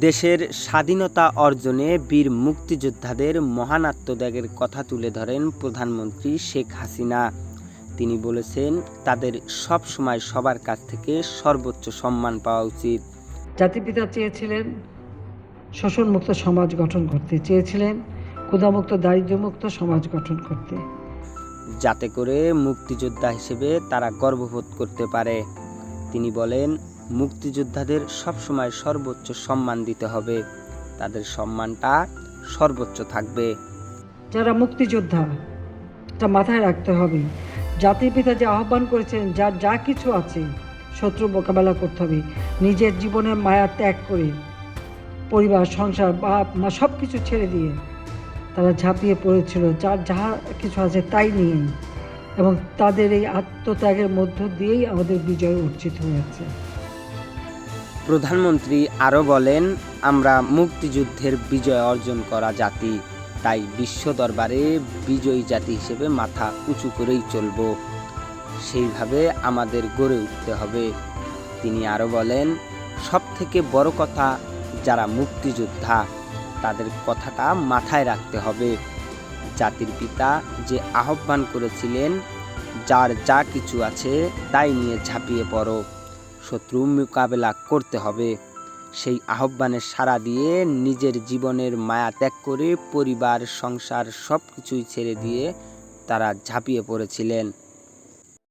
দেশের স্বাধীনতা অর্জনে বীর মুক্তিযোদ্ধাদের মহান আত্মত্যাগের কথা তুলে ধরেন প্রধানমন্ত্রী শেখ হাসিনা। তিনি বলেছেন তাদের সব সময় সবার কাছ থেকে সর্বোচ্চ সম্মান পাওয়া উচিত। জাতিপিতা চেয়েছিলেন শোষণমুক্ত সমাজ গঠন করতে চেয়েছিলেন ক্ষুধামুক্ত দারিদ্র্যমুক্ত সমাজ গঠন করতে। যাতে করে মুক্তিযোদ্ধা হিসেবে তারা গর্ববোধ করতে পারে। তিনি বলেন মুক্তিযোদ্ধাদের সবসময় সর্বোচ্চ সম্মান দিতে হবে। তাদের সম্মানটা সর্বোচ্চ থাকবে। যারা মুক্তিযোদ্ধা, এটা মাথায় রাখতে হবে। জাতির পিতা যে আহ্বান করেছেন, যার যা কিছু আছে, শত্রু মোকাবেলা করতে হবে। নিজের জীবনের মায়া ত্যাগ করে পরিবার, সংসার, বাপ, মা সব কিছু ছেড়ে দিয়ে তারা ঝাঁপিয়ে পড়েছিল। যার যাহা কিছু আছে তাই নিয়ে এবং তাদের এই আত্মত্যাগের মধ্য দিয়েই আমাদের বিজয় অর্জিত হয়েছে। প্রধানমন্ত্রী আরও বলেন, আমরা মুক্তিযুদ্ধের বিজয় অর্জন করা জাতি, তাই বিশ্ব দরবারে বিজয়ী জাতি হিসেবে মাথা উঁচু করেই চলব। সেইভাবে আমাদের গড়ে উঠতে হবে। তিনি আরও বলেন সব থেকে বড় কথা, যারা মুক্তিযোদ্ধা, তাদের কথাটা মাথায় রাখতে হবে। জাতির পিতা যে আহ্বান করেছিলেন, যার যা কিছু আছে তাই নিয়ে ঝাঁপিয়ে পড়ো। শত্রু মোকাবেলা করতে হবে। সেই আহ্বানে সাড়া দিয়ে নিজের জীবনের মায়া ত্যাগ করে পরিবার, সংসার সব কিছুই ছেড়ে দিয়ে তারা ঝাঁপিয়ে পড়েছিলেন।